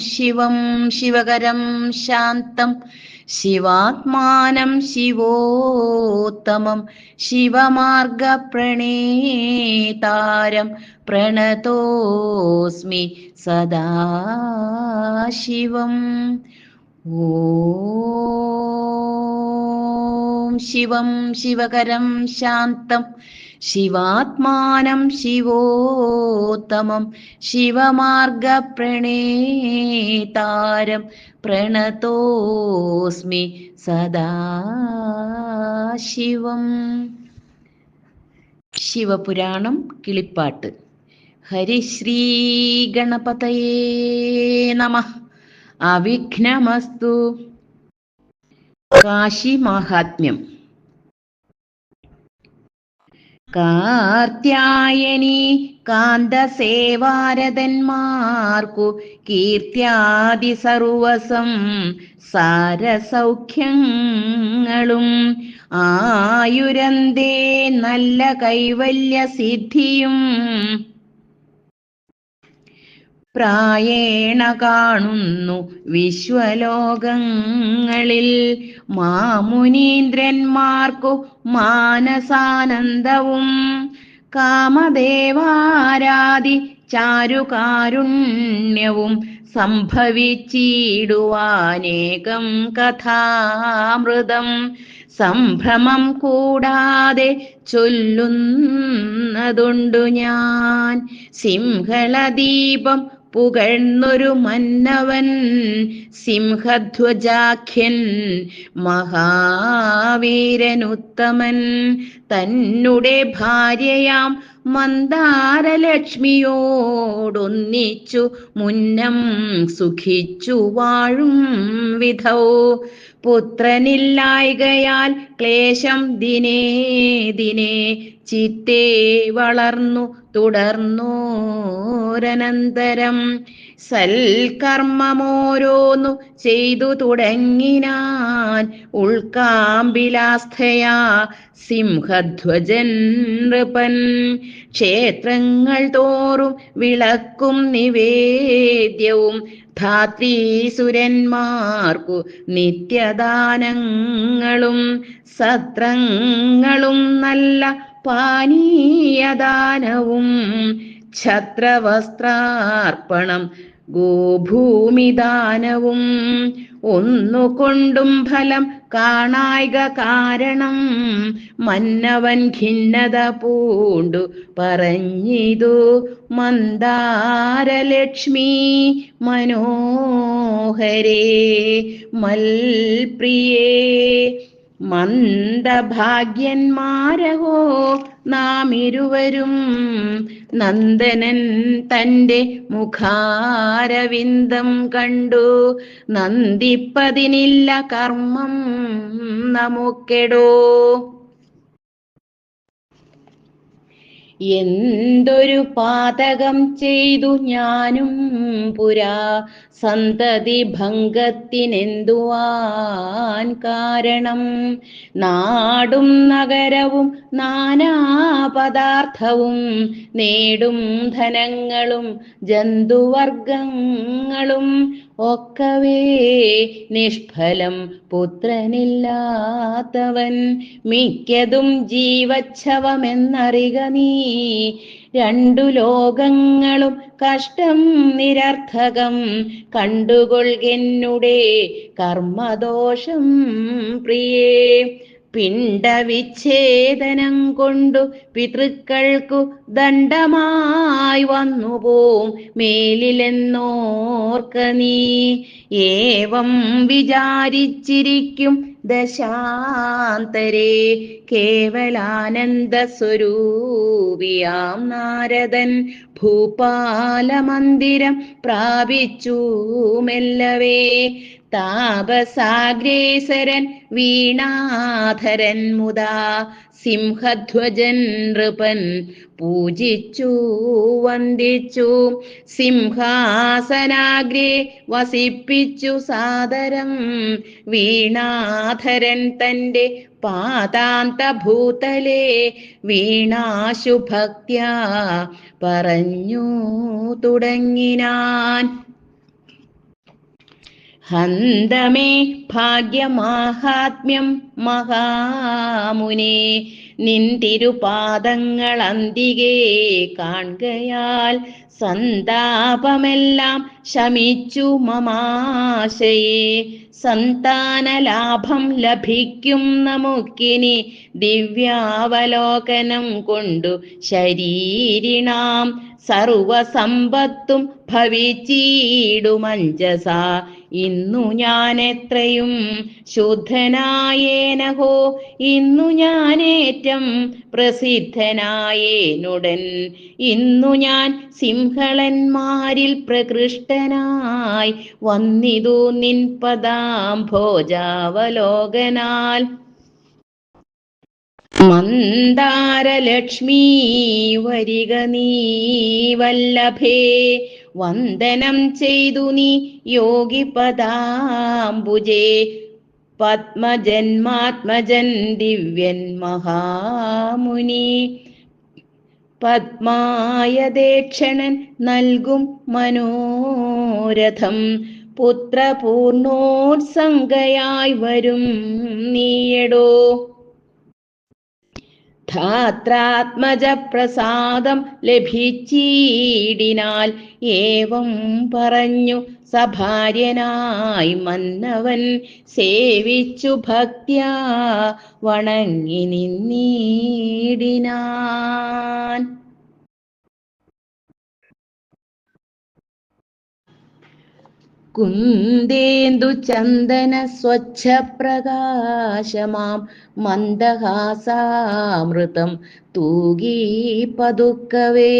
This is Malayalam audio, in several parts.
ശിവം ശിവകരം ശാന്തം ശിവാത്മാനം ശിവോത്തമം ശിവമാർഗ പ്രണേതാരം പ്രണതോസ്മി സദാശിവം. ഓം ശിവം ശിവകരം ശാന്തം ശിവാത്മാനം ശിവോത്തമം ശിവമാർഗപ്രണേതാരം പ്രണതോസ്മി സദാശിവം. ശിവപുരാണം കിളിപ്പാട്ട്. ഹരിശ്രീ ഗണപതയേ നമ. അവിഘ്നമസ്തു. കാശി മാഹാത്മ്യം കാർത്യായനി കാന്തസേവാരതന്മാർക്കു കീർത്യാദി സർവസം സാരസൗഖ്യങ്ങളും. ആയുരന്തേ നല്ല കൈവല്യ സിദ്ധിയും പ്രായേണ കാണുന്നു വിശ്വലോകങ്ങളിൽ. മാമുനീന്ദ്രന്മാർക്കു മാനസാനന്ദവും. കാമദേവാരാധി ചാരുകാരുണ്യവും സംഭവിച്ചിടുവാനേകം കഥാമൃതം. സംഭ്രമം കൂടാതെ ചൊല്ലുന്നതുണ്ടു ഞാൻ. സിംഹളദീപം പുകഴ്ന്നൊരു മന്നവൻ സിംഹധ്വജാഖ്യൻ മഹാവീരനുത്തമൻ. തന്നുടെ ഭാര്യയാം മന്ദാരലക്ഷ്മിയോടൊന്നിച്ചു മുന്നം സുഖിച്ചു വാഴും വിധൗ. പുത്രനില്ലായ്കയാൽ ക്ലേശം ദിനേ ദിനേ ചിത്തേ വളർന്നു തുടർന്നോരനന്തരം സൽക്കർമ്മമോരോന്നു ചെയ്തു തുടങ്ങിനാൻ ഉൾക്കാമ്പിലാസ്ഥയാ സിംഹധ്വജൻ നൃപൻ. ക്ഷേത്രങ്ങൾ തോറും വിളക്കും നിവേദ്യവും ധാത്രീസുരന്മാർക്കു നിത്യദാനങ്ങളും സത്രങ്ങളും നല്ല പാനീയദാനവും ഛത്രവസ്ത്രാർപ്പണം ഗോഭൂമിദാനവും ഒന്നുകൊണ്ടും ഫലം കാണായിക കാരണം മന്നവൻ ഖിന്നത പൂണ്ടു പറഞ്ഞിതു മന്ദാരലക്ഷ്മി മനോഹരേ മൽപ്രിയേ മന്ദഭാഗ്യന്മാരഹോ നാം ഇരുവരും നന്ദനൻ തന്റെ മുഖാരവിന്ദം കണ്ടു. നന്ദിപ്പതിനില്ല കർമ്മം നമുക്കെടോ. എന്തൊരു പാതകം ചെയ്തു ഞാനും പുരാ സന്തതി ഭംഗത്തിനെന്തുവാൻ കാരണം? നാടും നഗരവും നാനാ പദാർത്ഥവും നേടും ധനങ്ങളും ജന്തുവർഗങ്ങളും ഒക്കവേ നിഷ്ഫലം പുത്രനില്ലാത്തവൻ. മിക്കതും ജീവച്ഛവമെന്നറിക നീ. രണ്ടു ലോകങ്ങളും കഷ്ടം നിരർത്ഥകം. കണ്ടുകൊൾകെന്നുടെ കർമ്മദോഷം പ്രിയേ. പിണ്ടവിച്ഛേദനം കൊണ്ടു പിതൃക്കൾക്കു ദണ്ഡമായി വന്നുപോം. മേലിലെന്നോർക്ക നീ. ഏവം വിചാരിച്ചിരിക്കും ദശാന്തരേ. കേവലാനന്ദ സ്വരൂപിയാം നാരദൻ. ഭൂപാലമന്ദിരം പ്രാപിച്ചു മെല്ലവേ താപസാഗ്രേസരൻ വീണാധരൻ മുതാ സിംഹധ്വജൻ നൃപൻ പൂജിച്ചു വന്ദിച്ചു. സിംഹാസനാഗ്രേ വസിപ്പിച്ചു സാദരം. വീണാധരൻ തന്റെ പാതാന്തഭൂതലേ വീണാശുഭക്ത്യ പറഞ്ഞു തുടങ്ങിനാൻ. ഹന്തമേ ഭാഗ്യമാഹാത്മ്യം മഹാമുനെ നിൻ തിരുപാദങ്ങൾ അന്തികേ കാണുകയാൽ സന്താപമെല്ലാം ശമിച്ചു മമാശയെ. സന്താനലാഭം ലഭിക്കും നമുക്കിനി ദിവ്യാവലോകനം കൊണ്ടു ശരീരിണാം. സർവസമ്പത്തും ഭവിച്ചിടുമഞ്ജസ. ഇന്നു ഞാൻ എത്രയും ശുദ്ധനായേനഹോ ഇന്നു ഞാനേറ്റം പ്രസിദ്ധനായേനുടൻ. ഇന്നു ഞാൻ സിംഹളന്മാരിൽ പ്രകൃഷ്ടനായി വന്നിതു നിൻ പദാം ഭോജാവലോകനാൽ മന്ദാരലക്ഷ്മീ വരിക നീ വല്ലഭേ വന്ദനം ചെയ്തു നീ യോഗി പദാംബുജേ. പത്മജന്മാത്മജൻ ദിവ്യൻ മഹാമുനി. പത്മായദേക്ഷണൻ നൽകും മനോരഥം. പുത്രപൂർണോത്സംഗയായി വരും നീയടോ. ധാത്രാത്മജ ലഭിച്ചീടിനാൽ ലഭിച്ചിടിനാൽ ഏവം പറഞ്ഞു സഭാര്യനായി മന്നവൻ സേവിച്ചു ഭക്യ വണങ്ങി നിന്നീടിനാൻ. കുന്ദേന്ദു ചന്ദന സ്വച്ഛ പ്രകാശമാം മന്ദഹാസാമൃതം തൂകി പതുക്കവേ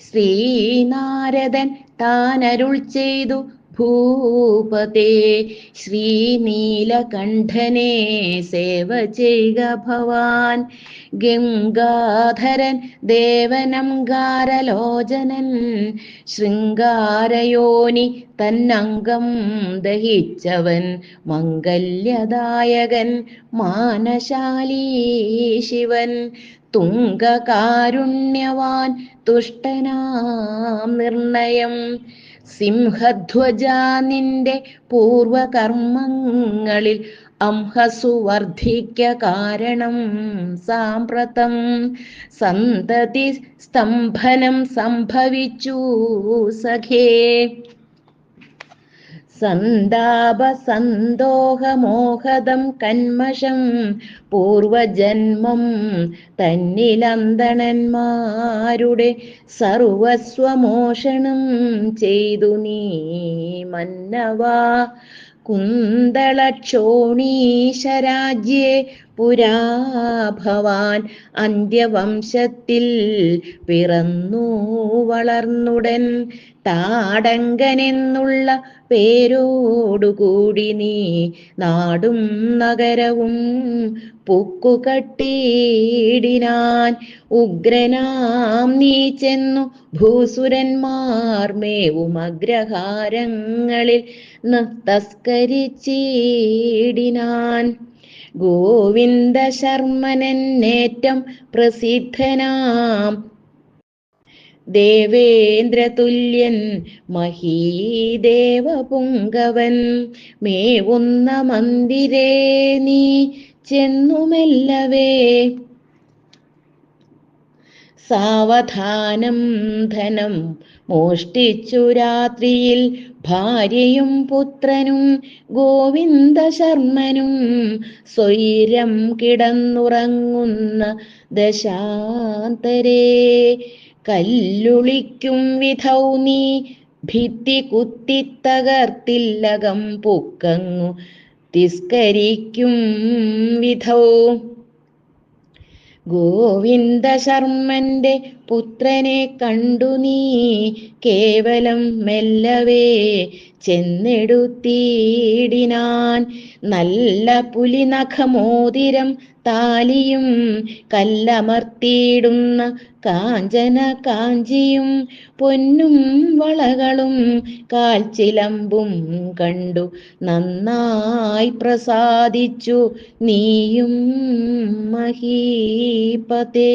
ശ്രീനാരദൻ താനരുൾ ചെയ്തു ഭൂപതേ ശ്രീനീലകണ്ഠനെ സേവ ചെയ്യുക ഭവാൻ. ഗംഗാധരൻ ദേവനം ഗാരലോചനൻ ശൃംഗാരയോനി തന്നംഗം ദഹിച്ചവൻ മംഗല്യദായകൻ മാനശാലീ ശിവൻ. തുങ്കകാരുണ്യവാൻ തുഷ്ടനാം നിർണയം. സിംഹധ്വജ നിന്റെ പൂർവകർമ്മങ്ങളിൽ അംഹസു വർദ്ധിക്ക കാരണം സാമ്പ്രതം. സന്തതി സ്തംഭനം സംഭവിച്ചു സഖേ. സന്താപ സന്തോഹമോഹദം കന്മഷം പൂർവജന്മം തന്നിലന്തണന്മാരുടെ സർവസ്വമോഷണം ചെയ്തു നീ മന്നവാ. കുന്തളക്ഷോണീശരാജ്യേ പുരാ ഭവാൻ അന്ത്യവംശത്തിൽ പിറന്നു വളർന്നുടൻ താടങ്കനെന്നുള്ള പേരോടുകൂടി നീ നാടും നഗരവും പുക്കുകട്ടിയിടിനാൻ ഉഗ്രനാം നീ ചെന്നു ഭൂസുരന്മാർ മേവും അഗ്രഹാരങ്ങളിൽ ന- തസ്കരിച്ചിടിനാൻ ഗോവിന്ദ ശർമ്മനേറ്റം പ്രസിദ്ധനാം. ദേവേന്ദ്രതുല്യൻ മഹീദേവപുങ്കവൻ മേവുന്ന മന്ദിരേ നീ ചെന്നുമെല്ലവേ. സാവധാനം ധനം മോഷ്ടിച്ചു രാത്രിയിൽ ഭാര്യയും പുത്രനും ഗോവിന്ദ ശർമ്മനും സ്വൈരം കിടന്നുറങ്ങുന്ന ദശാന്തരേ കല്ലുളിക്കും വിധൗ നീ. ഭിത്തി കുത്തി തകർത്തില്ലകം പൊക്കങ്ങു തിസ്കരിക്കും വിധൗ. ഗോവിന്ദ ശർമ്മന്റെ പുത്രനെ കണ്ടു നീ കേവലം മെല്ലവേ ചെന്നെടുത്തീടിനാൻ നല്ല പുലിനഖമോതിരം താലിയും കല്ലമർത്തിയിടുന്ന കാഞ്ചന കാഞ്ചിയും പൊന്നും വളകളും കാൽച്ചിലമ്പും കണ്ടു നന്നായി പ്രസാദിച്ചു നീയും മഹീപതേ.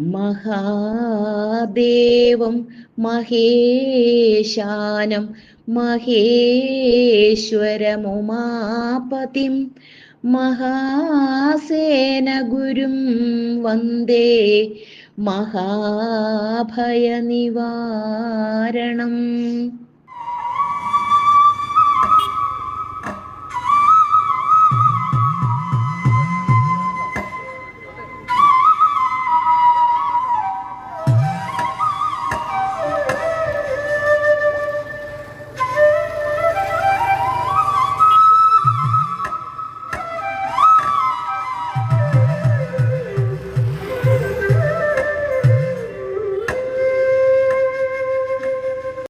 മഹാദേവം മഹേശാനം മഹേശ്വരമുമാപതിം മഹാസേനഗുരും വന്ദേ മഹാഭയനിവാരണം.